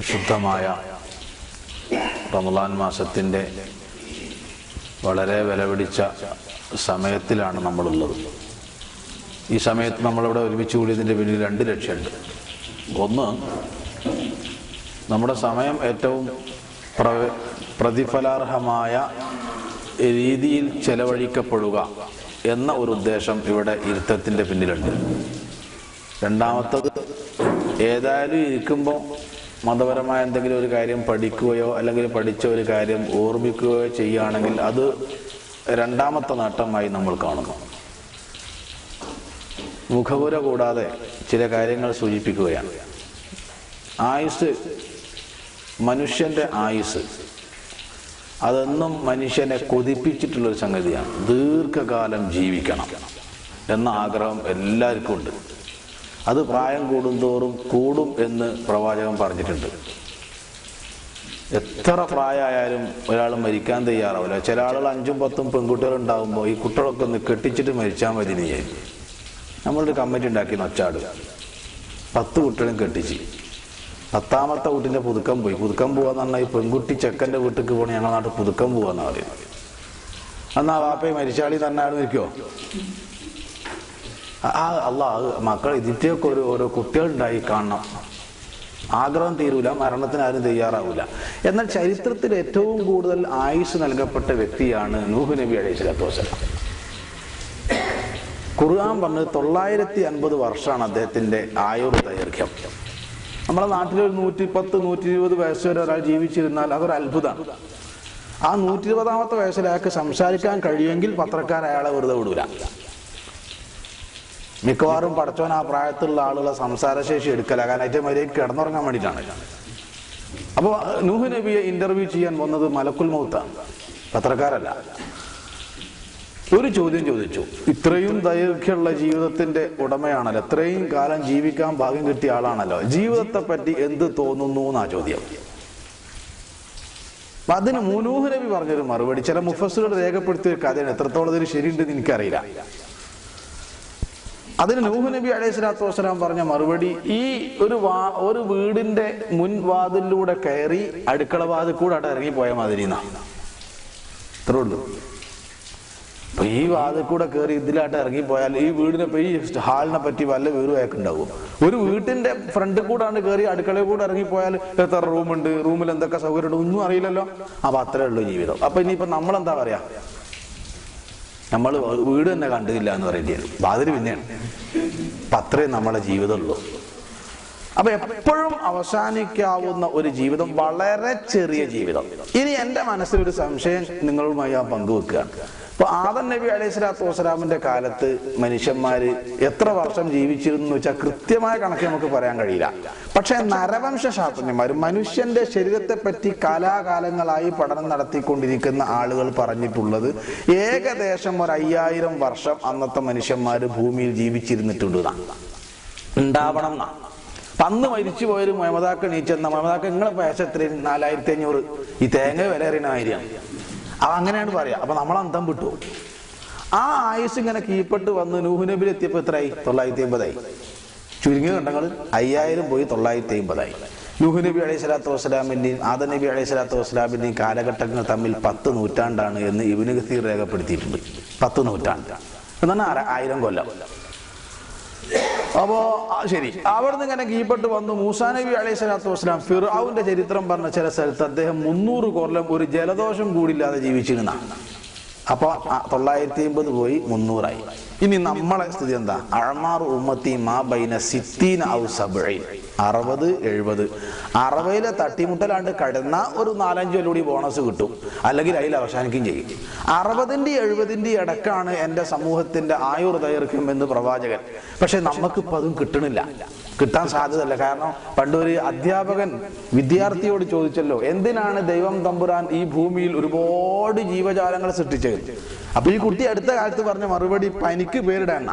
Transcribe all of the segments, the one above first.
വിശുദ്ധമായ റമദാൻ മാസത്തിന്റെ വളരെ വിലപിടിച്ച സമയത്തിലാണ് നമ്മളുള്ളത്. ഈ സമയത്ത് നമ്മളിവിടെ ഒരുമിച്ച് കൂടിയതിന്റെ പിന്നിൽ രണ്ട് ലക്ഷ്യമുണ്ട്. ഒന്ന് നമ്മുടെ സമയം ഏറ്റവും പ്ര പ്രതിഫലാർഹമായ രീതിയിൽ ചെലവഴിക്കപ്പെടുക എന്ന ഒരു ഉദ്ദേശം ഇവിടെ ഇരുത്തത്തിന്റെ പിന്നിലുണ്ട്. രണ്ടാമത്തത് ഏതായാലും ഇരിക്കുമ്പോൾ മതപരമായ എന്തെങ്കിലും ഒരു കാര്യം പഠിക്കുകയോ അല്ലെങ്കിൽ പഠിച്ച ഒരു കാര്യം ഓർമ്മിക്കുകയോ ചെയ്യുകയാണെങ്കിൽ അത് രണ്ടാമത്തെ നേട്ടമായി നമ്മൾ കാണുന്നു. മുഖപുര കൂടാതെ ചില കാര്യങ്ങൾ സൂചിപ്പിക്കുകയാണ്. ആയുസ് മനുഷ്യന്റെ ആയുസ്. അതെന്നും മനുഷ്യനെ കൊതിപ്പിച്ചിട്ടുള്ളൊരു സംഗതിയാണ്. ദീർഘകാലം ജീവിക്കണം എന്ന ആഗ്രഹം എല്ലാവർക്കും ഉണ്ട്. അത് പ്രായം കൂടുന്തോറും കൂടും എന്ന് പ്രവാചകൻ പറഞ്ഞിട്ടുണ്ട്. എത്ര പ്രായമായാലും ഒരാൾ മരിക്കാൻ തയ്യാറാവില്ല. ചില ആളുകൾ അഞ്ചും പത്തും പെൺകുട്ടികൾ ഉണ്ടാകുമ്പോൾ ഈ കുട്ടികളൊക്കെ ഒന്ന് കെട്ടിച്ചിട്ട് മരിച്ചാൽ മതി നീ നമ്മളൊരു കമ്മിറ്റി ഉണ്ടാക്കി നൊച്ചാട് പത്ത് കുട്ടികളും കെട്ടിച്ച്. പത്താമത്തെ വീട്ടിന്റെ പുതുക്കം പോയി. പുതുക്കം പോവാന്ന് പറഞ്ഞാൽ ഈ പെൺകുട്ടി ചെക്കന്റെ വീട്ടിലേക്ക് പോകണം ഞങ്ങളുടെ നാട്ടിൽ പുതുക്കം പോകാന്നാണ് പറയുന്നത്. എന്നാൽ വാപ്പയെ മരിച്ചാളി തന്നെ ആൾ മരിക്കോ ആ അല്ല മക്കൾ ഇതിന്റെയൊക്കെ ഒരു ഓരോ കുട്ടികളുണ്ടായി കാണണം. ആഗ്രഹം തീരൂല മരണത്തിന് ആരും തയ്യാറാവില്ല എന്നാൽ ചരിത്രത്തിൽ ഏറ്റവും കൂടുതൽ ആയുസ് നൽകപ്പെട്ട വ്യക്തിയാണ് നൂഹ് നബി അലൈഹി സ്വലാത്തു വസ്സലാം. ഖുർആൻ പറഞ്ഞത് തൊള്ളായിരത്തി അൻപത് വർഷമാണ് അദ്ദേഹത്തിന്റെ ആയുർ ദൈർഘ്യം. നമ്മുടെ നാട്ടിൽ ഒരു നൂറ്റി പത്ത് നൂറ്റി ഇരുപത് വയസ്സ് വരെ ഒരാൾ ജീവിച്ചിരുന്നാൽ അതൊരു അത്ഭുതമാണ് ആ നൂറ്റി ഇരുപതാമത്തെ വയസ്സിൽ അയാൾക്ക് സംസാരിക്കാൻ കഴിയുമെങ്കിൽ പത്രക്കാർ അയാളെ വെറുതെ വിടൂല. മിക്കവാറും പഠിച്ചവൻ ആ പ്രായത്തിലുള്ള ആളുകളെ സംസാരശേഷി എടുക്കല. കാരണം ഏറ്റവും മര്യാദ കിടന്നുറങ്ങാൻ വേണ്ടിയിട്ടാണ്. അപ്പോൾ നൂഹ് നബിയെ ഇന്റർവ്യൂ ചെയ്യാൻ വന്നത് മലക്കുൽ മൗത്താണ് പത്രക്കാരല്ല. ഒരു ചോദ്യം ചോദിച്ചു. ഇത്രയും ദൈർഘ്യമുള്ള ജീവിതത്തിന്റെ ഉടമയാണല്ലോ. ഇത്രയും കാലം ജീവിക്കാൻ ഭാഗ്യം കിട്ടിയ ആളാണല്ലോ. ജീവിതത്തെ പറ്റി എന്ത് തോന്നുന്നു എന്നാ ചോദ്യം. അതിന് മുനൂഹ് നബി പറഞ്ഞൊരു മറുപടി. ചില മുഫസുകൾ രേഖപ്പെടുത്തിയ കഥയാണ്. എത്രത്തോളം ഇതിന് ശരിയുണ്ടെന്ന് എനിക്കറിയില്ല. അതിന് നൂഹ് നബി അലൈഹി സ്വലാത്തു വസ്സലാം പറഞ്ഞ മറുപടി ഈ ഒരു വാ ഒരു വീടിന്റെ മുൻവാതിലൂടെ കയറി അടുക്കള വാതിൽ കൂടെ അവിടെ ഇറങ്ങി പോയ മാതിരി ഉള്ളൂ. അപ്പൊ ഈ വാതിൽ കൂടെ കയറി ഇതിലായിട്ട് ഇറങ്ങിപ്പോയാൽ ഈ വീടിനെ ഈ ഹാളിനെ പറ്റി വല്ല വിവരം അയക്കുണ്ടാവും ഒരു വീട്ടിന്റെ ഫ്രണ്ട് കൂടാണ്ട് കയറി അടുക്കളയിൽ കൂടെ ഇറങ്ങിപ്പോയാൽ എത്ര റൂമുണ്ട് റൂമിൽ എന്തൊക്കെ സൗകര്യമുണ്ട്? ഒന്നും അറിയില്ലല്ലോ. അപ്പൊ അത്രേ ഉള്ളൂ ജീവിതം. അപ്പൊ ഇനിയിപ്പോ നമ്മൾ എന്താ പറയാ? നമ്മൾ വീട് തന്നെ കണ്ടില്ല എന്ന് പറയുന്നത്. വാതിൽ പിന്നെയാണ് അപ്പൊ അത്രയും നമ്മളെ ജീവിതമുള്ളൂ. അപ്പൊ എപ്പോഴും അവസാനിക്കാവുന്ന ഒരു ജീവിതം വളരെ ചെറിയ ജീവിതം. ഇനി എന്റെ മനസ്സിലൊരു സംശയം നിങ്ങളുമായി ആ പങ്കുവെക്കുകയാണ്. അപ്പൊ ആദം നബി അലൈഹി സ്വലാത്തു വസ്സലാമിന്റെ കാലത്ത് മനുഷ്യന്മാര് എത്ര വർഷം ജീവിച്ചിരുന്നു എന്ന് വെച്ചാൽ കൃത്യമായ കണക്ക് നമുക്ക് പറയാൻ കഴിയില്ല. പക്ഷെ നരവംശ ശാസ്ത്രജ്ഞന്മാർ മനുഷ്യന്റെ ശരീരത്തെ പറ്റി കാലാകാലങ്ങളായി പഠനം നടത്തിക്കൊണ്ടിരിക്കുന്ന ആളുകൾ പറഞ്ഞിട്ടുള്ളത് ഏകദേശം ഒരു അയ്യായിരം വർഷം അന്നത്തെ മനുഷ്യന്മാര് ഭൂമിയിൽ ജീവിച്ചിരുന്നിട്ടുണ്ട്. ഉണ്ടാവണം എന്നാ. അന്ന് മരിച്ചു പോയൊരു മുഹമ്മദാക്ക നീച്ചെന്ന മുഹമ്മദാക്ക നിങ്ങളെ എത്രയും നാലായിരത്തി അഞ്ഞൂറ്. ഈ തേങ്ങ വില അപ്പൊ അങ്ങനെയാണ് പറയാ. അപ്പൊ നമ്മൾ അന്തം വിട്ടു. ആ ആയുസ് ഇങ്ങനെ കീഴ്പ്പെട്ട് വന്ന് നൂഹുനബിൽ എത്തിയപ്പോ എത്രയായി തൊള്ളായിരത്തി അമ്പതായി ചുരുങ്ങിയ കണ്ടങ്ങൾ അയ്യായിരം പോയി തൊള്ളായിരത്തി അമ്പതായി നൂഹ് നബി അലൈഹി സ്വലാത്തു വസ്സലാമിന്റെയും ആദ നബി അലൈഹി സ്വലാത്തു വസ്സലാമിന്റെയും കാലഘട്ടങ്ങൾ തമ്മിൽ പത്ത് നൂറ്റാണ്ടാണ് എന്ന് ഇബിന് ഗസീർ രേഖപ്പെടുത്തിയിട്ടുണ്ട്. പത്ത് നൂറ്റാണ്ട്. എന്നാണ് ആയിരം കൊല്ലം. അപ്പോ ശരി. അവിടുന്ന് ഇങ്ങനെ കീപ്പെട്ട് വന്നു. മൂസാ നബി അലൈഹി സ്വലാത്തു വസ്സലാം ഫിർഔന്റെ ചരിത്രം പറഞ്ഞ ചില സ്ഥലത്ത് അദ്ദേഹം മുന്നൂറ് കൊല്ലം ഒരു ജലദോഷം കൂടില്ലാതെ ജീവിച്ചിരുന്ന. അപ്പൊ തൊള്ളായിരത്തി അമ്പത് പോയി മുന്നൂറായി. ഇനി നമ്മളെ സ്ഥിതി എന്താ? അഴമാർ ഉമ്മത്തി മാ ബൈന സിത്തീൻ ഔ സബൈൻ അറുപത് എഴുപത്. അറുപതിലെ തട്ടിമുട്ടലാണ്ട് കടന്ന ഒരു നാലഞ്ച് കൊല്ലൂടി ബോണസ് കിട്ടും. അല്ലെങ്കിൽ അതിൽ അവസാനിക്കുകയും ചെയ്യും. അറുപതിന്റെ എഴുപതിന്റെ ഇടക്കാണ് എന്റെ സമൂഹത്തിന്റെ ആയുർ ദൈർഘ്യം എന്ന് പ്രവാചകൻ. പക്ഷെ നമുക്കിപ്പോൾ അതും കിട്ടണില്ല. കിട്ടാൻ സാധ്യതയല്ല. കാരണം പണ്ടൊരു അധ്യാപകൻ വിദ്യാർത്ഥിയോട് ചോദിച്ചല്ലോ എന്തിനാണ് ദൈവം തമ്പുരാൻ ഈ ഭൂമിയിൽ ഒരുപാട് ജീവജാലങ്ങൾ സൃഷ്ടിച്ചത്? അപ്പൊ ഈ കുട്ടി അടുത്ത കാലത്ത് പറഞ്ഞ മറുപടി പനിക്ക് പേരിടണ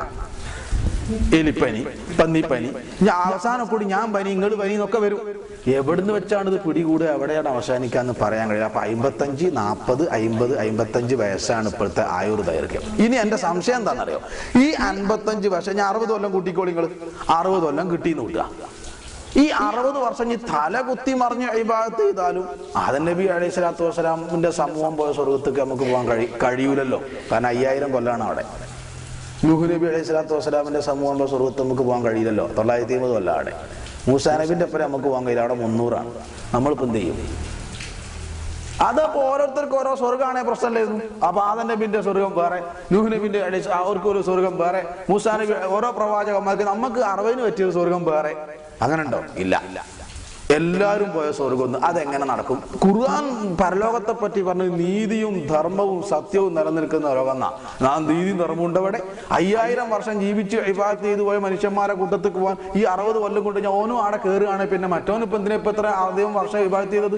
എലിപ്പനി പന്നിപ്പനി ഞാൻ അവസാനം കൂടി ഞാൻ പനി ഇങ്ങൾ പനി എന്നൊക്കെ വരും. എവിടുന്ന് വെച്ചാണ് ഇത് പിടികൂടുക എവിടെയാണ് അവസാനിക്കാന്ന് പറയാൻ കഴിയില്ല അപ്പൊ അമ്പത്തഞ്ച് നാൽപ്പത് അമ്പത് അമ്പത്തഞ്ച് വയസ്സാണ് ഇപ്പോഴത്തെ ആയുർ ദൈർഘ്യം ഇനി എന്റെ സംശയം എന്താണെന്നറിയോ? ഈ അൻപത്തഞ്ച് വർഷം ഞാൻ അറുപത് കൊല്ലം കൂട്ടിക്കോളി നിങ്ങൾ അറുപത് കൊല്ലം കിട്ടിയെന്ന് വിടുക. ഈ അറുപത് വർഷം ഈ തല കുത്തി മറിഞ്ഞ് അഴിഭാഗത്ത് ചെയ്താലും ആദൻ നബി അലൈഹി സ്വലാത്തു വസ്സലാമിന്റെ സമൂഹം പോയ സ്വർഗത്തേക്ക് നമുക്ക് പോകാൻ കഴി കഴിയൂലല്ലോ. കാരണം അയ്യായിരം കൊല്ലാണ് അവിടെ. നൂഹ് നബി അലൈഹി സ്വലാത്തു വസ്സലാമിന്റെ സമൂഹമുള്ള സ്വർഗത്ത് നമുക്ക് പോകാൻ കഴിയില്ലല്ലോ. തൊള്ളായിരത്തി അമ്പത് കൊല്ലം അവിടെ മൂസാ ഒപ്പം നമുക്ക് പോകാൻ കഴിയില്ല. അവിടെ മുന്നൂറാണ്. നമ്മളിപ്പോൾ എന്ത് ചെയ്യും? അതപ്പോ ഓരോരുത്തർക്കും ഓരോ സ്വർഗമാണേ പ്രശ്നമില്ലായിരുന്നു. അപ്പൊ ആദൻ നബിന്റെ സ്വർഗം വേറെ നൂഹ് നബിന്റെ അവർക്ക് ഒരു സ്വർഗം വേറെ മൂസാ നബി ഓരോ പ്രവാചകന്മാർക്ക് നമുക്ക് അറുപതിന് പറ്റിയ സ്വർഗം വേറെ. അങ്ങനെ ഉണ്ടോ? ഇല്ല. എല്ലാവരും പോയ സ്വർഗം ഒന്ന് അതെങ്ങനെ നടക്കും? ഖുർആൻ പരലോകത്തെ പറ്റി പറഞ്ഞ് നീതിയും ധർമ്മവും സത്യവും നിലനിൽക്കുന്ന ലോകം നാം നീതിയും ധർമ്മവും ഉണ്ടവിടെ അയ്യായിരം വർഷം ജീവിച്ച് ഇബാദത്ത് ചെയ്തു പോയ മനുഷ്യന്മാരെ കൂട്ടത്തിൽ പോകാൻ ഈ അറുപത് കൊല്ലം കൊണ്ട് ഞാൻ ഓനും ആടെ കയറുകയാണെങ്കിൽ പിന്നെ മറ്റോനിപ്പോ എന്തിനാ ഇപ്പൊ ഇത്ര ആദ്യം വർഷം ഇബാദത്ത് ചെയ്തത്?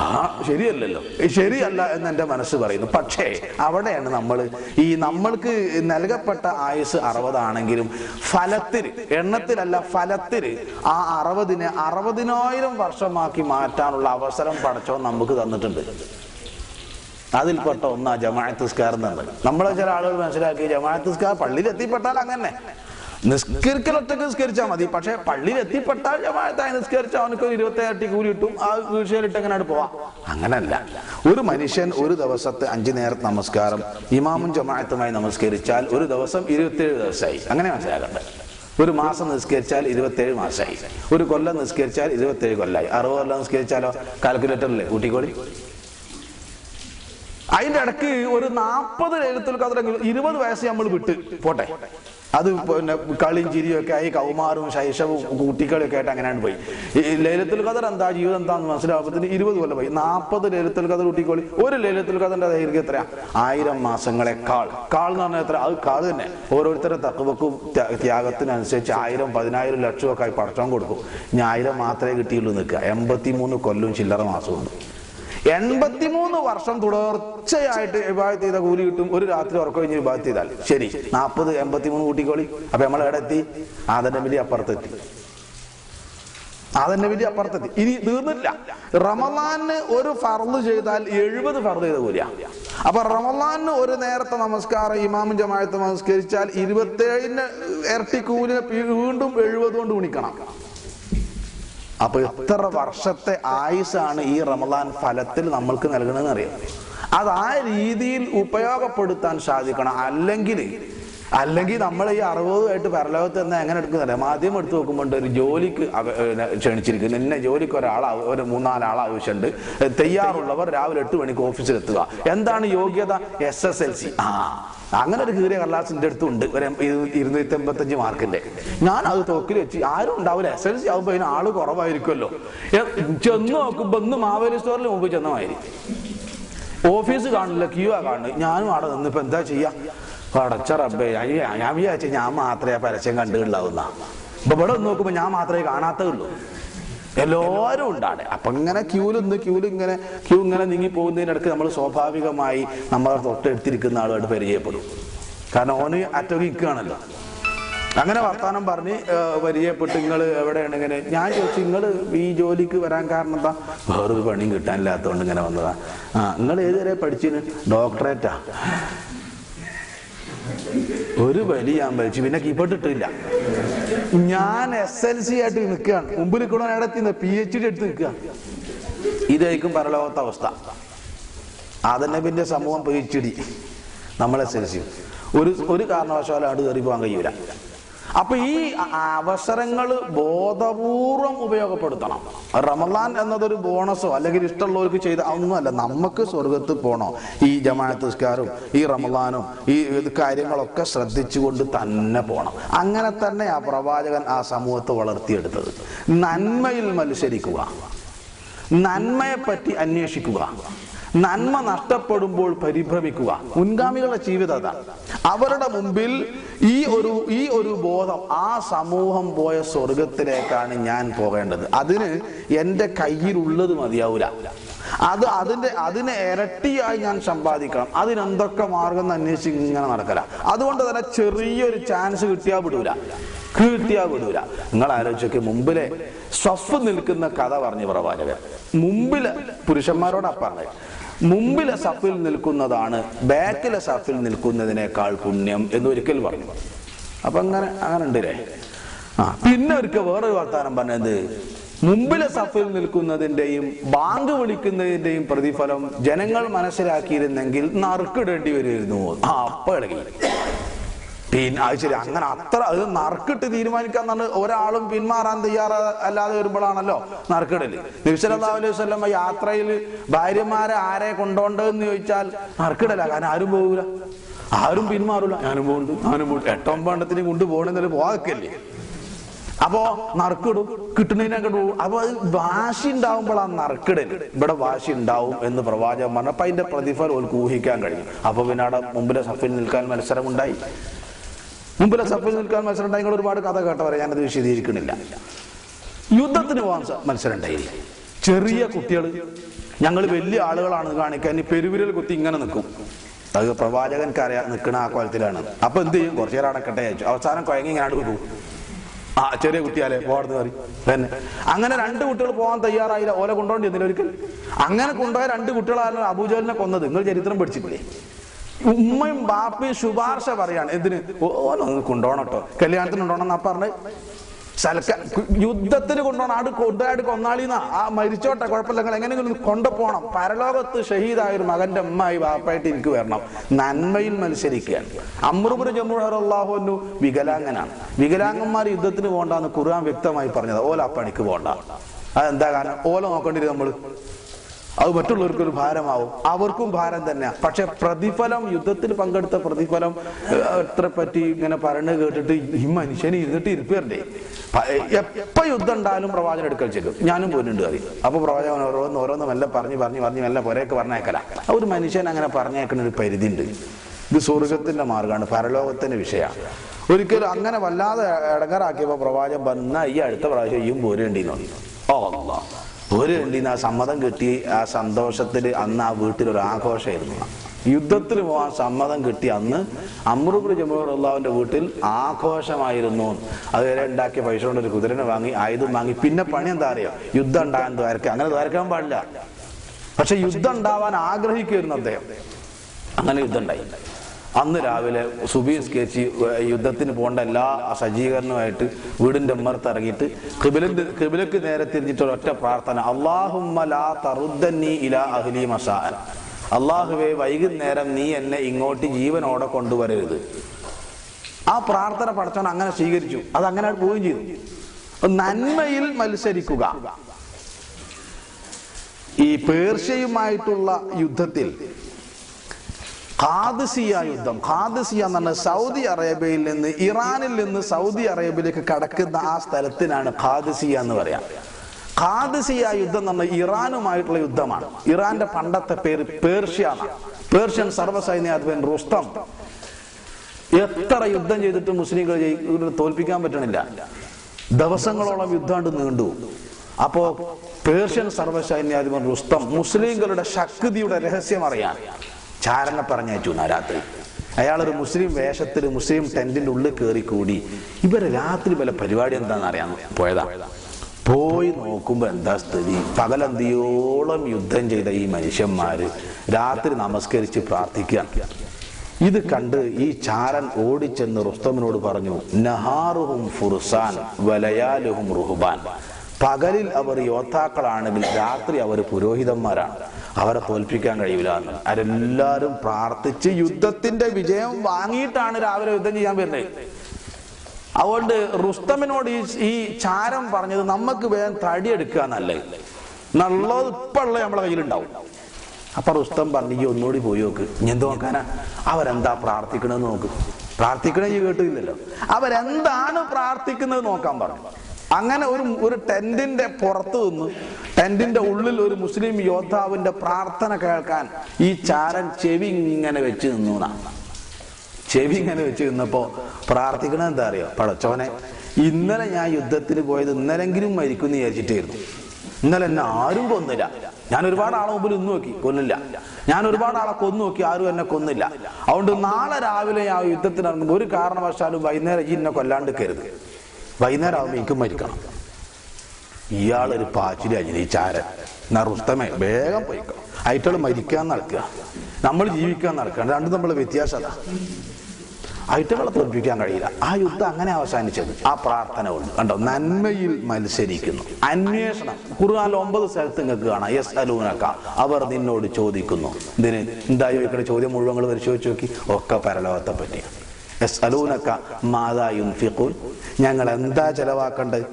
ആ ശരിയല്ലല്ലോ. ശരിയല്ല എന്ന് എന്റെ മനസ്സ് പറയുന്നു. പക്ഷേ അവിടെയാണ് നമ്മൾ ഈ നമ്മൾക്ക് നൽകപ്പെട്ട ആയുസ് അറുപതാണെങ്കിലും ഫലത്തിൽ എണ്ണത്തിലല്ല ഫലത്തിൽ ആ അറുപതിനെ അറുപതിനായിരം വർഷമാക്കി മാറ്റാനുള്ള അവസരം പടച്ചോ നമുക്ക് തന്നിട്ടുണ്ട്. അതിൽപ്പെട്ട ഒന്നാ ജമാഅത്ത് നിസ്കാരം എന്നുള്ളത് നമ്മളെ ചില ആളുകൾ മനസ്സിലാക്കി ജമാഅത്ത് നിസ്കാരം പള്ളിയിൽ എത്തിപ്പെട്ടാൽ അങ്ങനെ. നിസ്കരിക്കൽ ഒറ്റയ്ക്ക് നിസ്കരിച്ചാൽ മതി. പക്ഷെ പള്ളിയിൽ എത്തിപ്പെട്ടാൽ ജമാഅത്തായി നിസ്കരിച്ചാൽ അവനക്ക് ഒരു ഇരുപത്തേഴ് കൂലി കിട്ടും. ആ വീഴ്ചയിലിട്ട് അങ്ങനെ പോവാം. അങ്ങനല്ല. ഒരു മനുഷ്യൻ ഒരു ദിവസത്തെ അഞ്ചു നേരത്തെ നമസ്കാരം ഇമാമും ജമാഅത്തുമായി നമസ്കരിച്ചാൽ ഒരു ദിവസം ഇരുപത്തേഴ് ദിവസമായി. അങ്ങനെ മനസ്സിലാക്കട്ടെ ഒരു മാസം നിസ്കരിച്ചാൽ ഇരുപത്തേഴ് മാസമായി. ഒരു കൊല്ലം നിസ്കരിച്ചാൽ ഇരുപത്തേഴ് കൊല്ലമായി. അറുപത് കൊല്ലം നിസ്കരിച്ചാലോ? കാൽക്കുലേറ്ററില്ലേ കൂട്ടിക്കോളി. അതിന്റെ ഇടയ്ക്ക് ഒരു നാൽപ്പത് എഴുത്തിൽ കഥലെങ്കിലും ഇരുപത് വയസ്സ് നമ്മൾ വിട്ട്. പോട്ടെ. അത് പിന്നെ കളിയും ചിരിയും ഒക്കെ ആയി കൗമാരവും ശൈശവും കുട്ടികളും ഒക്കെ ആയിട്ട് അങ്ങനെയാണ് പോയി. ഈ ലൈലത്തുൽ ഖദർ എന്താ? ജീവിതം എന്താന്ന് മനസ്സിലാകുന്നതിന് ഇരുപത് കൊല്ലം പോയി. നാൽപ്പത് ലൈലത്തുൽ ഖദർ കുട്ടിക്കോളി. ഒരു ലൈലത്തുൽ ഖദറിന്റെ ദൈർഘ്യം എത്രയാ? ആയിരം മാസങ്ങളെ കാൾ കാൾ എന്ന് പറഞ്ഞാൽ എത്ര? അത് കാൾ തന്നെ. ഓരോരുത്തരുടെ തക്കവക്കും ത്യാ- ത്യാഗത്തിനനുസരിച്ച് ആയിരം പതിനായിരം ലക്ഷം ഒക്കെ ആയി പടച്ചോൻ കൊടുക്കും. ഞാൻ ആയിരം മാത്രമേ കിട്ടിയുള്ളൂ നിൽക്കുക. എൺപത്തി മൂന്ന് കൊല്ലവും ചില്ലറ മാസമുണ്ട്. എൺപത്തിമൂന്ന് വർഷം തുടർച്ചയായിട്ട് ഇബാദത്ത് ചെയ്ത കൂലി കിട്ടും. ഒരു രാത്രി ഉറക്കം കഴിഞ്ഞ് ഇബാദത്ത് ചെയ്താൽ. ശരി നാൽപ്പത് എൺപത്തിമൂന്ന് കൂട്ടിക്കോളി. അപ്പൊ നമ്മൾ എവിടെ എത്തി. ആദന്റെ വലിയ അപ്പുറത്തെത്തി. അതന്നെ വലിയ അപ്പുറത്തെത്തി. ഇനി തീർന്നില്ല. റമലാന് ഒരു ഫർദ് ചെയ്താൽ എഴുപത് ഫർദ് ചെയ്ത കൂലിയാ. അപ്പൊ റമലാന് ഒരു നേരത്തെ നമസ്കാരം ഇമാമും ജമാഅത്ത് നമസ്കരിച്ചാൽ ഇരുപത്തേഴിന് ഇരട്ടി കൂലിനെ വീണ്ടും എഴുപത് കൊണ്ട് ഗുണിക്കണം. അപ്പൊ എത്ര വർഷത്തെ ആയുസാണ് ഈ റമദാൻ ഫലത്തിൽ നമ്മൾക്ക് നൽകണമെന്ന് അറിയാം. അത് ആ രീതിയിൽ ഉപയോഗപ്പെടുത്താൻ സാധിക്കണം. അല്ലെങ്കിൽ അല്ലെങ്കിൽ നമ്മൾ ഈ അറുപതുമായിട്ട് പരലോകത്ത് തന്നെ എങ്ങനെ എടുക്കുന്നില്ല മാധ്യമം എടുത്തു നോക്കുമ്പോൾ ഒരു ജോലിക്ക് ക്ഷണിച്ചിരിക്കുന്നു. ഇന്ന ജോലിക്ക് ഒരാൾ ഒരു മൂന്നാലാൾ ആവശ്യമുണ്ട് തയ്യാറുള്ളവർ രാവിലെ എട്ട് മണിക്ക് ഓഫീസിൽ എത്തുക എന്താണ് യോഗ്യത? എസ് എസ് എൽ സി ആ അങ്ങനെ ഒരു കീറിയ കടലാസിന്റെ അടുത്തുണ്ട് ഒരു ഇരുന്നൂറ്റി എൺപത്തഞ്ച് മാർക്കിന്റെ. ഞാൻ അത് തോക്കിൽ വെച്ച് ആരും ഉണ്ടാവില്ല. എസ് എൽ സി ആകുമ്പോ അതിന് ആൾ കുറവായിരിക്കുമല്ലോ ചെന്ന് നോക്കുമ്പോ ഒന്ന് മാവേലി സ്റ്റോറിൽ മുമ്പ് ചെന്നമായിരിക്കും. ഓഫീസ് കാണില്ല ക്യൂ ആ കാണുന്നത്. ഞാനും അവിടെ നിന്നിപ്പോ എന്താ ചെയ്യാ? പടച്ച റബ്ബേ ഞാൻ വിചാരിച്ച ഞാൻ മാത്രമേ പരസ്യം കണ്ടിട്ടുണ്ടാവുന്ന. ഇപ്പൊ ഇവിടെ നോക്കുമ്പോ ഞാൻ മാത്രമേ കാണാത്തേ ഉള്ളൂ. എല്ലാവരും ഉണ്ടാണ്. അപ്പൊ ഇങ്ങനെ ക്യൂൽ ക്യൂൽ ഇങ്ങനെ ക്യൂ ഇങ്ങനെ നീങ്ങി പോകുന്നതിനിടയ്ക്ക് നമ്മൾ സ്വാഭാവികമായി നമ്മളെ തൊട്ടെടുത്തിരിക്കുന്ന ആളുമായിട്ട് പരിചയപ്പെടും. കാരണം ഓന് അറ്റൊക്കെ നിൽക്കുകയാണല്ലോ അങ്ങനെ വർത്താനം പറഞ്ഞ് പരിചയപ്പെട്ട് നിങ്ങൾ എവിടെയാണ് ഇങ്ങനെ ഞാൻ ചോദിച്ചു നിങ്ങൾ ഈ ജോലിക്ക് വരാൻ കാരണം എന്താ? വേറൊരു പണിയും കിട്ടാനില്ലാത്തതുകൊണ്ട് ഇങ്ങനെ വന്നതാ. ആ നിങ്ങൾ ഏതുവരെ പഠിച്ചിന്? ഡോക്ടറേറ്റാ. ഒരു വലിയ ഞാൻ വലിച്ചു പിന്നെ കീപ്പോട്ടിട്ടില്ല ഞാൻ എസ് എൽ സി ആയിട്ട് നിൽക്കുകയാണ്. മുമ്പിൽ നിൽക്കണോ എത്തി പി എച്ച് ഡി എടുത്ത് നിൽക്കുക ഇതായിരിക്കും പരലോകത്തെ അവസ്ഥ. ആദനബിന്റെ സമൂഹം പി എച്ച് ഡി നമ്മൾ എസ് എൽ സി ഒരു ഒരു കാരണവശാലും അവിടെ കയറി പോകാൻ കഴിയൂല. അപ്പൊ ഈ അവസരങ്ങൾ ബോധപൂർവം ഉപയോഗപ്പെടുത്തണം. റമലാൻ എന്നതൊരു ബോണസോ അല്ലെങ്കിൽ ഇഷ്ടമുള്ളവർക്ക് ചെയ്ത ഒന്നുമല്ല. നമുക്ക് സ്വർഗത്ത് പോണോ? ഈ ജമാഅത്ത് നിസ്കാരവും ഈ റമലാനും ഈ കാര്യങ്ങളൊക്കെ ശ്രദ്ധിച്ചുകൊണ്ട് തന്നെ പോണം. അങ്ങനെ തന്നെ ആ പ്രവാചകൻ ആ സമൂഹത്തെ വളർത്തിയെടുത്തത്. നന്മയിൽ മത്സരിക്കുക. നന്മയെ പറ്റി അന്വേഷിക്കുക. നന്മ നഷ്ടപ്പെടുമ്പോൾ പരിഭ്രമിക്കുക. മുൻഗാമികളുടെ ജീവിതം അതാണ് അവരുടെ മുമ്പിൽ ഈ ഒരു ഈ ഒരു ബോധം. ആ സമൂഹം പോയ സ്വർഗത്തിലേക്കാണ് ഞാൻ പോകേണ്ടത്. അതിന് എന്റെ കയ്യിലുള്ളത് മതിയാവൂല. അത് അതിന്റെ അതിനെ ഇരട്ടിയായി ഞാൻ സമ്പാദിക്കണം. അതിനെന്തൊക്കെ മാർഗം അന്വേഷിച്ച് ഇങ്ങനെ നടക്കല. അതുകൊണ്ട് തന്നെ ചെറിയൊരു ചാൻസ് കിട്ടിയാൽ വിടൂല. കിട്ടിയാ വിടൂല. നിങ്ങൾ ആലോചിച്ചൊക്കെ മുമ്പിലെ സ്വഫ് നിൽക്കുന്ന കഥ പറഞ്ഞു പ്രവാചകൻ മുമ്പിലെ പുരുഷന്മാരോടാ പറഞ്ഞത് മുമ്പിലെ സഫിൽ നിൽക്കുന്നതാണ് ബാക്കിലെ സഫിൽ നിൽക്കുന്നതിനേക്കാൾ പുണ്യം എന്ന് ഒരിക്കൽ പറഞ്ഞു. അപ്പൊ അങ്ങനെ അങ്ങനെ ഉണ്ടല്ലേ ആ പിന്നെ ഒരിക്കൽ വേറൊരു വർത്താനം പറഞ്ഞത്. മുമ്പിലെ സഫിൽ നിൽക്കുന്നതിന്റെയും ബാങ്ക് വിളിക്കുന്നതിന്റെയും പ്രതിഫലം ജനങ്ങൾ മനസ്സിലാക്കിയിരുന്നെങ്കിൽ നറുക്കിടേണ്ടി വരുമായിരുന്നു. ആ അപ്പ ഇളകി. പിന്നെ അത് ശരി അങ്ങനെ അത്ര അത് നറുക്കിട്ട് തീരുമാനിക്കാൻ തന്നെ ഒരാളും പിന്മാറാൻ തയ്യാറ അല്ലാതെ വരുമ്പോഴാണല്ലോ നറുക്കിടൽ. നിമിഷം അലൈഹി യാത്രയിൽ ഭാര്യമാരെ ആരെ കൊണ്ടോണ്ടെന്ന് ചോദിച്ചാൽ നറുക്കിടല കാരണം ആരും പോകൂല. ആരും പിന്മാറൂല. ഞാനും പോകുന്നുണ്ട് ഞാനും പോകും എട്ടൊമ്പണ്ണത്തിന് പോകണമെന്നൊരു പോകല്ലേ അപ്പോ നറുക്കിടും കിട്ടുന്നതിനൊക്കെ പോകും അപ്പൊ അത് വാശി ഉണ്ടാവുമ്പോഴാണ് നറുക്കിടൽ ഇവിടെ വാശി ഉണ്ടാവും എന്ന് പ്രവാചകൻ പറഞ്ഞു. അപ്പൊ അതിന്റെ പ്രതിഫലം ഓർക്ക് ഊഹിക്കാൻ കഴിഞ്ഞു. അപ്പൊ പിന്നെ അവിടെ മുമ്പിലെ സഫിൽ നിൽക്കാൻ മത്സരം ഉണ്ടായി മുമ്പിലെ സഫിൽ നിൽക്കാൻ മത്സരം ഉണ്ടായി നിങ്ങൾ ഒരുപാട് കഥ കേട്ടവരെ ഞാനത് വിശദീകരിക്കണില്ല യുദ്ധത്തിന് പോകാൻ മത്സരം ഉണ്ടായില്ല ചെറിയ കുട്ടികൾ ഞങ്ങൾ വലിയ ആളുകളാണ് കാണിക്കാൻ. പെരുവിരൽ കുത്തി ഇങ്ങനെ നിൽക്കും. അത് പ്രവാചകൻ അറിയാൻ നിൽക്കുന്ന ആ കോലത്തിലാണ്. അപ്പൊ എന്ത് ചെയ്യും? കുറച്ചു നേരം അടക്കട്ടെ അയച്ചു അവസാനം കുഴങ്ങി ഇങ്ങനെ പോകും ആ ചെറിയ കുട്ടിയാലേ പോകാടുന്ന് കയറി പിന്നെ അങ്ങനെ രണ്ട് കുട്ടികൾ പോകാൻ തയ്യാറായില്ല. ഓല കൊണ്ടുപോണ്ടി എന്തിനാ ഒരിക്കൽ. അങ്ങനെ കൊണ്ടുപോയ രണ്ട് കുട്ടികളായിരുന്നു അബൂജലിനെ കൊന്നത്. നിങ്ങൾ ചരിത്രം പഠിച്ചിട്ടില്ലേ? ഉമ്മയും ബാപ്പയും ശുപാർശ പറയാണ്. എന്തിന്? ഓനൊന്ന് കൊണ്ടുപോകണം കേട്ടോ. കല്യാണത്തിന് കൊണ്ടുപോകണം എന്നാ പറഞ്ഞ് സൽക്ക യുദ്ധത്തിന് കൊണ്ടുപോകണം ആട് കൊണ്ടായിട്ട് കൊന്നാളിന്നാ. ആ മരിച്ചോട്ടെ കുഴപ്പമില്ല. നിങ്ങൾ എങ്ങനെയെങ്കിലും കൊണ്ടുപോകണം. പരലോകത്ത് ഷഹീദായ ഒരു മകന്റെ അമ്മായി വാപ്പായിട്ട് എനിക്ക് വരണം. നന്മയിൽ മത്സരിക്കുകയാണ് അമ്രുമുര ജമ്മുഹു വികലാംഗനാണ്. വികലാംഗന്മാർ യുദ്ധത്തിന് പോകണ്ടെന്ന് ഖുർആൻ വ്യക്തമായി പറഞ്ഞത്. ഓല പണിക്ക് പോകണ്ട. അതെന്താ കാരണം? ഓല നോക്കേണ്ടി നമ്മൾ. അത് മറ്റുള്ളവർക്ക് ഒരു ഭാരമാവും. അവർക്കും ഭാരം തന്നെ. പക്ഷെ പ്രതിഫലം യുദ്ധത്തിൽ പങ്കെടുത്ത പ്രതിഫലം എത്ര പറ്റി ഇങ്ങനെ പറഞ്ഞു കേട്ടിട്ട് ഈ മനുഷ്യനെ ഇരുന്നിട്ട് ഇരിപ്പണ്ടേ. എപ്പോ യുദ്ധം ഉണ്ടായാലും പ്രവാചകൻ എടുക്കൽ ചെല്ലും. ഞാനും പോയിട്ടുണ്ട് അറിയും അപ്പൊ പ്രവാചകൻ ഓരോന്ന് ഓരോന്ന് മെല്ലെ പറഞ്ഞ് പറഞ്ഞ് പറഞ്ഞ് മെല്ലെ പുരയൊക്കെ പറഞ്ഞേക്കല. ഒരു മനുഷ്യൻ അങ്ങനെ പറഞ്ഞേക്കുന്ന ഒരു പരിധി ഉണ്ട് ഇത് സ്വർഗത്തിന്റെ മാർഗമാണ് പരലോകത്തിന്റെ വിഷയമാണ്. ഒരിക്കലും അങ്ങനെ വല്ലാതെ ഇടങ്ങാറാക്കിയപ്പോ പ്രവാചകൻ വന്ന ഈ അടുത്ത പ്രാവശ്യം ഈയും പോരേണ്ടി നോക്കി ഓ ഒരു രണ്ടിന്ന് ആ സമ്മതം കിട്ടി ആ സന്തോഷത്തിൽ അന്ന് ആ വീട്ടിൽ ഒരു ആഘോഷമായിരുന്നു. യുദ്ധത്തിൽ പോകാൻ സമ്മതം കിട്ടി അന്ന് അമ്രുബ് ജമുറുള്ളാവിന്റെ വീട്ടിൽ ആഘോഷമായിരുന്നു. അതുവരെ ഉണ്ടാക്കിയ പൈസ കൊണ്ട് ഒരു കുതിരനെ വാങ്ങി ആയുധം വാങ്ങി. പിന്നെ പണി എന്താ അറിയാം? യുദ്ധം ഉണ്ടാകാൻ ദ്വാരക്ക. അങ്ങനെ ദ്വാരക്കാൻ പാടില്ല. പക്ഷെ യുദ്ധം ഉണ്ടാവാൻ ആഗ്രഹിക്കുമായിരുന്നു അദ്ദേഹം. അങ്ങനെ യുദ്ധം ഉണ്ടായി. അന്ന് രാവിലെ സുബി സ്കെച്ച് യുദ്ധത്തിന് പോകേണ്ട എല്ലാ സജ്ജീകരണമായിട്ട് വീടിന്റെ ഉമ്മർത്ത് ഇറങ്ങിയിട്ട് കിബിലിന്റെ കിബിലക്ക് നേരെ തിരിഞ്ഞിട്ട് ഒറ്റ പ്രാർത്ഥന അള്ളാഹുമ്മ ലാ തറുദ്ദന്നി ഇലാ അഹ്ലി മസാൻ അള്ളാഹുവെ വൈകുന്നേരം നീ എന്നെ ഇങ്ങോട്ട് ജീവനോടെ കൊണ്ടുവരരുത്. ആ പ്രാർത്ഥന പഠിച്ചവൻ അങ്ങനെ സ്വീകരിച്ചു. അത് അങ്ങനെ പോവുകയും ചെയ്തു. നന്മയിൽ മത്സരിക്കുക. ഈ പേർഷ്യയുമായിട്ടുള്ള യുദ്ധത്തിൽ ഖാദിസിയ യുദ്ധം. ഖാദിസിയ എന്ന് പറഞ്ഞാൽ സൗദി അറേബ്യയിൽ നിന്ന് ഇറാനിൽ നിന്ന് സൗദി അറേബ്യയിലേക്ക് കടക്കുന്ന ആ സ്ഥലത്തിനാണ് ഖാദിസിയ എന്ന് പറയാം. ഖാദിസിയ യുദ്ധം എന്ന് പറഞ്ഞാൽ ഇറാനുമായിട്ടുള്ള യുദ്ധമാണ്. ഇറാന്റെ പണ്ടത്തെ പേര് പേർഷ്യ. പേർഷ്യൻ സർവസൈന്യാധിപൻ റുസ്തം. എത്ര യുദ്ധം ചെയ്തിട്ട് മുസ്ലിങ്ങൾ തോൽപ്പിക്കാൻ പറ്റണില്ല. ദിവസങ്ങളോളം യുദ്ധം നീണ്ടു. അപ്പോ പേർഷ്യൻ സർവസൈന്യാധിപൻ റുസ്തം മുസ്ലിങ്ങളുടെ ശക്തിയുടെ രഹസ്യം അറിയാൻ. ചാരനെ പറഞ്ഞയച്ചു രാത്രി രാത്രി. അയാളൊരു മുസ്ലിം വേഷത്തിൽ മുസ്ലിം ടെന്റിന്റെ ഉള്ളിൽ കയറി കൂടി ഇവരെ രാത്രി വല്ല പരിപാടി എന്താണെന്ന് അറിയാൻ പോയതാ. പോയി നോക്കുമ്പോ എന്താ സ്ഥിതി? പകലന്തിയോളം യുദ്ധം ചെയ്ത ഈ മനുഷ്യന്മാര് രാത്രി നമസ്കരിച്ച് പ്രാർത്ഥിക്കുക ഇത് കണ്ട് ഈ ചാരൻ ഓടിച്ചെന്ന് റുസ്തമിനോട് പറഞ്ഞു നഹാറുഹും ഫുർസാൻ വലയാലുഹും റുഹുബാൻ. പകലിൽ അവർ യോദ്ധാക്കളാണെങ്കിൽ രാത്രി അവർ പുരോഹിതന്മാരാണ്. അവരെ തോൽപ്പിക്കാൻ കഴിയില്ല. അവരെല്ലാരും പ്രാർത്ഥിച്ച് യുദ്ധത്തിന്റെ വിജയം വാങ്ങിയിട്ടാണ് രാവിലെ യുദ്ധം ചെയ്യാൻ വരുന്നത്. അതുകൊണ്ട് റുസ്തമിനോട് ഈ ചാരം പറഞ്ഞത് നമുക്ക് വേഗം തടിയെടുക്കുക നല്ലത് നല്ലത് ഇപ്പള്ള നമ്മളെ കയ്യിലുണ്ടാവും. അപ്പൊ റുസ്തം പറഞ്ഞു ഈ ഒന്നുകൂടി പോയി നോക്ക്. എന്ത് നോക്കാനാ? അവരെന്താ പ്രാർത്ഥിക്കണമെന്ന് നോക്ക്. പ്രാർത്ഥിക്കണേ കേട്ടില്ലല്ലോ. അവരെന്താണ് പ്രാർത്ഥിക്കുന്നത് നോക്കാൻ പറഞ്ഞു. അങ്ങനെ ഒരു ഒരു ടെന്റിന്റെ പുറത്ത് നിന്ന് ടെന്റിന്റെ ഉള്ളിൽ ഒരു മുസ്ലിം യോദ്ധാവിന്റെ പ്രാർത്ഥന കേൾക്കാൻ ഈ ചാരൻ ചെവി ഇങ്ങനെ വെച്ച് നിന്നു ചെവി ഇങ്ങനെ വെച്ച് നിന്നപ്പോ പ്രാർത്ഥിക്കണത് എന്താ അറിയോ? പടച്ചോനെ ഇന്നലെ ഞാൻ യുദ്ധത്തിന് പോയത് ഇന്നലെങ്കിലും മരിക്കും എന്ന് വിചാരിച്ചിട്ടായിരുന്നു. ഇന്നലെ എന്നെ ആരും കൊന്നില്ല. ഞാൻ ഒരുപാട് ആളെ മുമ്പിൽ ഇന്ന് നോക്കി കൊന്നില്ല. ഞാൻ ഒരുപാട് ആളെ കൊന്നു നോക്കി ആരും എന്നെ കൊന്നില്ല. അതുകൊണ്ട് നാളെ രാവിലെ ആ യുദ്ധത്തിന് ഇറങ്ങുമ്പോൾ ഒരു കാരണവശാലും വൈകുന്നേരം ഈ എന്നെ കൊല്ലാണ്ട് കരുത് വൈകുന്നേരം ആകുമ്പോൾ എനിക്കും മരിക്കണം. ഇയാളൊരു പാച്ചിരി അജിനിച്ചാരൻ എന്നാ റുസ്തമേ വേഗം പോയിക്കണം അയറ്റോൾ മരിക്കാൻ നടക്കുക. നമ്മൾ ജീവിക്കാൻ നടക്കുക. രണ്ടും നമ്മൾ വ്യത്യാസം അതാ. ഐറ്റങ്ങളെ തോൽപ്പിക്കാൻ കഴിയില്ല. ആ യുദ്ധം അങ്ങനെ അവസാനിച്ചത്. ആ പ്രാർത്ഥന കൊണ്ട്. കണ്ടോ? നന്മയിൽ മത്സരിക്കുന്നു. അന്വേഷണം. ഖുർആാനിൽ ഒമ്പത് സ്ഥലത്ത് നിങ്ങൾക്ക് കാണാം. യെസ് അലൂനക്ക അവർ നിന്നോട് ചോദിക്കുന്നു. ഇതിന് എന്തായി ചോദിക്കണ ചോദ്യം മുഴുവൻ പരിശോധിച്ച് നോക്കി. ഒക്കെ പരലോകത്തെ പറ്റിയാണ് യെസ് അലൂനക്ക മാതാ യുൻഫിഖൂൻ. ഞങ്ങൾ എന്താ ചെലവാക്കേണ്ടത്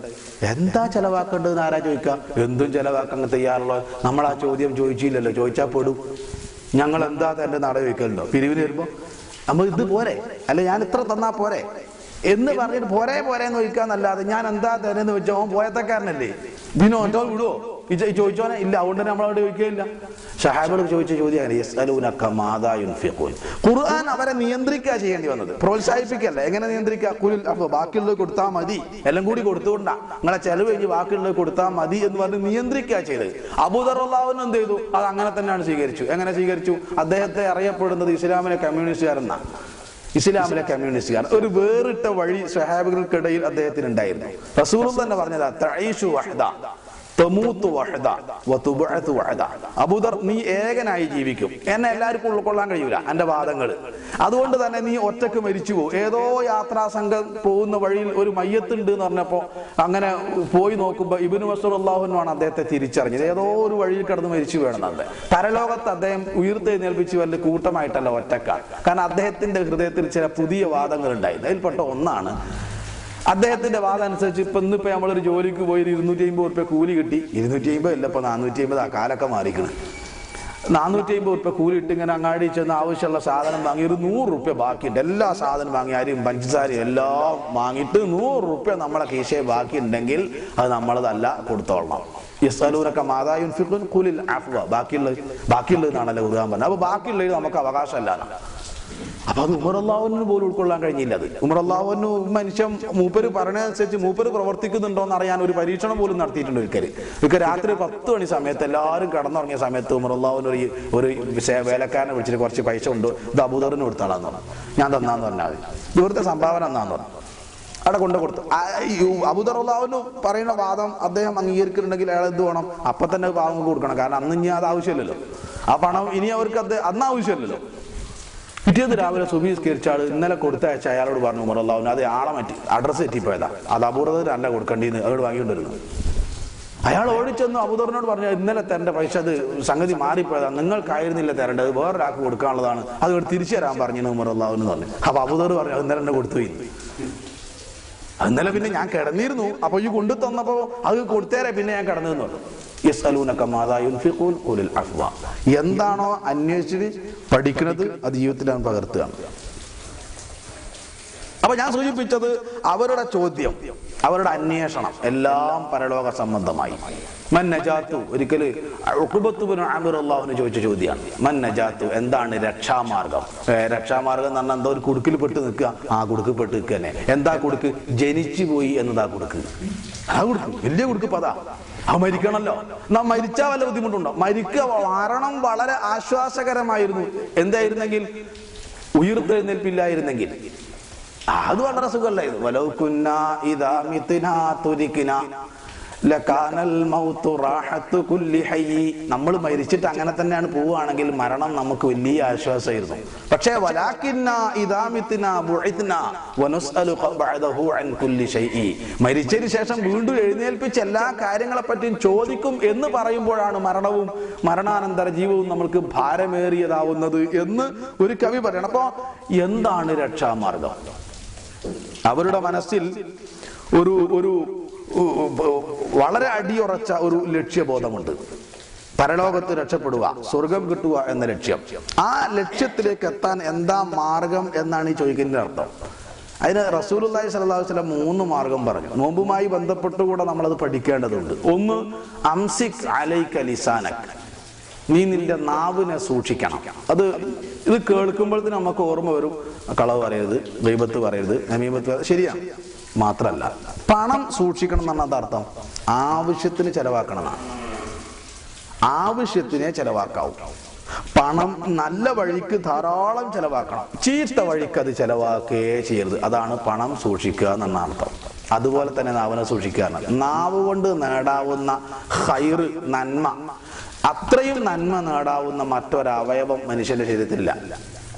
എന്താ ചെലവാക്കേണ്ടത് എന്ന് ആരാ ചോദിക്കുക എന്തും ചെലവാക്കാൻ തയ്യാറുള്ള നമ്മൾ ആ ചോദ്യം ചോദിച്ചില്ലല്ലോ. ചോദിച്ചാൽ പെടും. ഞങ്ങൾ എന്താ തന്റെ നട ചോദിക്കലുണ്ടോ? പിരിവിന് വരുമ്പോ നമ്മൾ ഇത് പോരെ. അല്ല ഞാൻ ഇത്ര തന്നാ പോരെ. എന്ന് പറഞ്ഞിട്ട് പോരെ പോരെ എന്ന് ചോദിക്കാന്നല്ലാതെ ഞാൻ എന്താ തരുന്ന് വെച്ചോ ഓൻ പോയത്തക്കാരനല്ലേ? ഓന്റെ വിടുവോ? ചോദിച്ചോനെ ഇല്ല അതുകൊണ്ട് തന്നെ നമ്മളവിടെ ചോദിക്കുകയില്ല. ഷഹാബികൾ ചോദിച്ച ചോദ്യം ഖുർആൻ അവരെ നിയന്ത്രിക്കുക ചെയ്യേണ്ടി വന്നത്. പ്രോത്സാഹിപ്പിക്കല്ല? എങ്ങനെ നിയന്ത്രിക്കുക അപ്പൊ ബാക്കിയുള്ളത് കൊടുത്താൽ മതി. എല്ലാം കൂടി കൊടുത്തുകൊണ്ടാ. നിങ്ങളെ ചെലവ് കഴിഞ്ഞ് ബാക്കിയുള്ളത് കൊടുത്താൽ മതി എന്ന് പറഞ്ഞ് നിയന്ത്രിക്കുക ചെയ്തത്. അബൂദറുള്ളാഹുവിന് എന്ത് ചെയ്തു അത് അങ്ങനെ തന്നെയാണ് സ്വീകരിച്ചു. എങ്ങനെ സ്വീകരിച്ചു? അദ്ദേഹത്തെ അറിയപ്പെടുന്നത് ഇസ്ലാമിലെ കമ്മ്യൂണിസ്റ്റുകാരെന്നാണ് ഇസ്ലാമിലെ കമ്മ്യൂണിസ്റ്റുകാർ. ഒരു വേറിട്ട വഴി സ്വഹാബികൾക്കിടയിൽ അദ്ദേഹത്തിന് ഉണ്ടായിരുന്നു റസൂറും തന്നെ പറഞ്ഞതാ തഈഷു വഹദ. അബൂദർ നീ ഏകനായി ജീവിക്കും. എന്നെ എല്ലാവർക്കും ഉൾക്കൊള്ളാൻ കഴിയൂല എന്റെ വാദങ്ങൾ അതുകൊണ്ട് തന്നെ നീ ഒറ്റയ്ക്ക് മരിച്ചു പോകും. ഏതോ യാത്രാ സംഘം പോകുന്ന വഴിയിൽ ഒരു മയ്യത്തുണ്ട് എന്ന് പറഞ്ഞപ്പോ അങ്ങനെ പോയി നോക്കുമ്പോൾ ഇബിന് മസൂർ അദ്ദേഹത്തെ തിരിച്ചറിഞ്ഞത്. ഏതോ ഒരു വഴിയിൽ കിടന്ന് മരിച്ചു വേണമെന്നത് പരലോകത്ത് അദ്ദേഹം ഉയർത്തെഴുന്നേൽപ്പിച്ച് വല്ല കൂട്ടമായിട്ടല്ല ഒറ്റക്കാർ കാരണം അദ്ദേഹത്തിന്റെ ഹൃദയത്തിൽ ചില പുതിയ വാദങ്ങൾ ഉണ്ടായിരുന്നു അതിൽപ്പെട്ട ഒന്നാണ് അദ്ദേഹത്തിന്റെ വാദം അനുസരിച്ച് ഇപ്പൊ ഇന്നിപ്പോ നമ്മളൊരു ജോലിക്ക് പോയി ഇരുന്നൂറ്റി അമ്പത് റുപ്യ കൂലി കിട്ടി. ഇരുന്നൂറ്റി അമ്പത് ഇല്ല ഇപ്പൊ നാനൂറ്റി അമ്പത് ആ കാലൊക്കെ മാറിക്കണം. നാനൂറ്റി അമ്പത് ഉറുപ്പ്യ കൂലി ഇട്ട് ഇങ്ങനെ അങ്ങാടി ചെന്ന് ആവശ്യമുള്ള സാധനം വാങ്ങി ഒരു നൂറ് റുപ്യ ബാക്കിയുണ്ട്. എല്ലാ സാധനം വാങ്ങി അരിയും പഞ്ചസാരയും എല്ലാം വാങ്ങിയിട്ട് നൂറ് റുപ്യ നമ്മളെ കീശയെ ബാക്കിയുണ്ടെങ്കിൽ അത് നമ്മളതല്ല കൊടുത്തോളണം. യസ്അലൂനക മാതാ യുൻഫിഖൂൻ ഖുലിൽ അഫ്വ. ബാക്കിയുള്ളത് ബാക്കിയുള്ളത് എന്നാണല്ലോ ഖുർആൻ പറഞ്ഞത്. അപ്പോൾ ബാക്കിയുള്ളത് നമുക്ക് അവകാശമല്ല അപ്പൊ അത് ഉമർ പോലും ഉൾക്കൊള്ളാൻ കഴിഞ്ഞില്ല അത് ഉമർ മനുഷ്യൻ മൂപ്പര് പറഞ്ഞതനുസരിച്ച് മൂപ്പര് പ്രവർത്തിക്കുന്നുണ്ടോ എന്ന് അറിയാൻ ഒരു പരീക്ഷണം പോലും നടത്തിയിട്ടുണ്ട് ഒരിക്കൽ. ഒരിക്കൽ രാത്രി പത്ത് മണി സമയത്ത് എല്ലാവരും കടന്നുറങ്ങിയ സമയത്ത് ഉമർ ഒരു ഒരു വേലക്കാരനെ വിളിച്ചിട്ട് കുറച്ച് പൈസ ഉണ്ട്. ഇത് അബൂദറിന് കൊടുത്താളാന്ന് പറഞ്ഞു. ഞാൻ തന്നാന്ന് പറഞ്ഞാൽ ഇവിടുത്തെ സംഭാവന എന്നാന്ന് പറഞ്ഞു. അവിടെ കൊണ്ട് കൊടുത്തു. അബുദറുള്ളാവിന് പറയുന്ന വാദം അദ്ദേഹം അംഗീകരിക്കുന്നുണ്ടെങ്കിൽ അയാൾ എന്ത് വേണം? അപ്പൊ തന്നെ വാദം കൊടുക്കണം. കാരണം അന്ന് ഇനി അത് ആവശ്യമില്ലല്ലോ. ആ പണം ഇനി അവർക്ക് അത് അന്ന് ആവശ്യമില്ലല്ലോ. പിറ്റേന്ന് രാവിലെ സുബീസ്കരിച്ച ആൾ ഇന്നലെ കൊടുത്തയച്ച അയാളോട് പറഞ്ഞു ഉമർ അള്ളാഹു അത് ആളെ മാറ്റി അഡ്രസ്സ് എത്തിപ്പോയതാ. അത് അപൂർവത്തിന് അല്ല കൊടുക്കേണ്ടിന്ന് അതോട് വാങ്ങിക്കൊണ്ടിരുന്നു അയാൾ ഓടിച്ചെന്ന് അബുദറിനോട് പറഞ്ഞു ഇന്നലെ തരേണ്ട പൈസ അത് സംഗതി മാറിപ്പോയതാണ് നിങ്ങൾക്കായിരുന്നില്ല തരേണ്ടത് വേറൊരാൾക്ക് കൊടുക്കാനുള്ളതാണ് അത് ഇവിടെ തിരിച്ചു തരാൻ പറഞ്ഞു ഉമർ ഉമറുള്ളാവിന് പറഞ്ഞു. അപ്പൊ അബുദർ പറഞ്ഞു ഇന്നലെ എന്നെ കൊടുത്തു ഇന്നലെ പിന്നെ ഞാൻ കിടന്നിരുന്നു അപ്പൊ ഈ കൊണ്ടു തന്നപ്പോ അത് കൊടുത്തേരെ പിന്നെ ഞാൻ കിടന്നു എന്താണോ അന്വേഷിച്ച് പഠിക്കുന്നത് അത് ജീവിതത്തിലാണ് പകർത്തുകയാണ് അപ്പൊ ഞാൻ സൂചിപ്പിച്ചത് അവരുടെ ചോദ്യം അവരുടെ അന്വേഷണം എല്ലാം പരലോക സംബന്ധമായി. മൻ നജാത്തു? അള്ളാഹുവിന് ചോദിച്ച ചോദ്യമാണ്. മൻ നജാത്തു എന്താണ് രക്ഷാമാർഗം? രക്ഷാമാർഗം എന്ന് പറഞ്ഞാൽ എന്തോ ഒരു കുടുക്കിൽ പെട്ട് നിൽക്കുക. ആ കുടുക്കിൽ പെട്ട് നിൽക്കുക തന്നെ. എന്താ കുടുക്ക്? ജനിച്ചു പോയി എന്നതാ കുടുക്ക്. ആ കുടുക്ക്. വലിയ കുടുക്ക് പതാ ആ മരിക്കണല്ലോ നാം മരിച്ചാൽ വല്ല ബുദ്ധിമുട്ടുണ്ടോ? മരിക്കുക മരണം വളരെ ആശ്വാസകരമായിരുന്നു. എന്തായിരുന്നെങ്കിൽ? ഉയർത്തെഴുന്നേൽപ്പില്ലായിരുന്നെങ്കിൽ. അത് വളരെ സുഖമല്ലായിരുന്നു. വലൗ കുന്നാ ഇദാ മിത്നാ നമ്മൾ മരിച്ചിട്ട് അങ്ങനെ തന്നെയാണ് പോവുകയാണെങ്കിൽ മരണം നമുക്ക് വലിയ ആശ്വാസമായിരുന്നു. പക്ഷേ മരിച്ചതിന് ശേഷം വീണ്ടും എഴുന്നേൽപ്പിച്ച് എല്ലാ കാര്യങ്ങളെ പറ്റിയും ചോദിക്കും എന്ന് പറയുമ്പോഴാണ് മരണവും മരണാനന്തര ജീവവും നമ്മൾക്ക് ഭാരമേറിയതാവുന്നത് എന്ന് ഒരു കവി പറയണം. അപ്പോ എന്താണ് രക്ഷാമാർഗം? അവരുടെ മനസ്സിൽ ഒരു ഒരു വളരെ അടിയുറച്ച ഒരു ലക്ഷ്യബോധമുണ്ട്. പരലോകത്ത് രക്ഷപ്പെടുക സ്വർഗം കിട്ടുക എന്ന ലക്ഷ്യം. ആ ലക്ഷ്യത്തിലേക്ക് എത്താൻ എന്താ മാർഗം എന്നാണ് ഈ ചോദിക്കുന്നതിന്റെ അർത്ഥം. അതിന് സ്വല്ലല്ലാഹു അലൈഹി വസല്ലം മൂന്ന് മാർഗം പറഞ്ഞു. നോമ്പുമായി ബന്ധപ്പെട്ടുകൂടെ നമ്മളത് പഠിക്കേണ്ടതുണ്ട്. ഒന്ന് അംസിക് അലൈക ലിസാനക്. നീ നിന്റെ നാവിനെ സൂക്ഷിക്കണം. അത് ഇത് കേൾക്കുമ്പോഴത്തേന് നമുക്ക് ഓർമ്മ വരും. കളവ് പറയരുത് ദൈവത്ത് പറയരുത് നമീമത്ത് ശരിയാണ് മാത്രല്ല. പണം സൂക്ഷിക്കണം എന്നാണ് അതർത്ഥം. ആവശ്യത്തിന് ചെലവാക്കണം എന്നാണ് ആവശ്യത്തിനെ ചെലവാക്കാവും. പണം നല്ല വഴിക്ക് ധാരാളം ചെലവാക്കണം. ചീത്ത വഴിക്ക് അത് ചെലവാക്കുകയേ ചെയ്യരുത്. അതാണ് പണം സൂക്ഷിക്കുക എന്നാണ് അർത്ഥം. അതുപോലെ തന്നെ നാവിനെ സൂക്ഷിക്കുക. നാവ് കൊണ്ട് നേടാവുന്ന ഹൈറ് നന്മ. അത്രയും നന്മ നേടാവുന്ന മറ്റൊരവയവം മനുഷ്യന്റെ ശരീരത്തിലില്ല.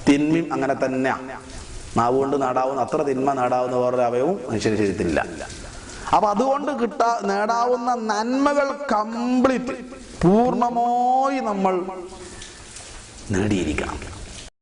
തിന്മയും അങ്ങനെ തന്നെ നാവ് കൊണ്ട് നേടാവുന്ന അത്ര തിന്മ നേടാവുന്ന വേറൊരു അവയവും മനുഷ്യന് ശരീരത്തിലില്ല. അപ്പൊ അതുകൊണ്ട് കിട്ടാ നേടാവുന്ന നന്മകൾ കംപ്ലീറ്റ് പൂർണമായി നമ്മൾ നേടിയിരിക്കണം.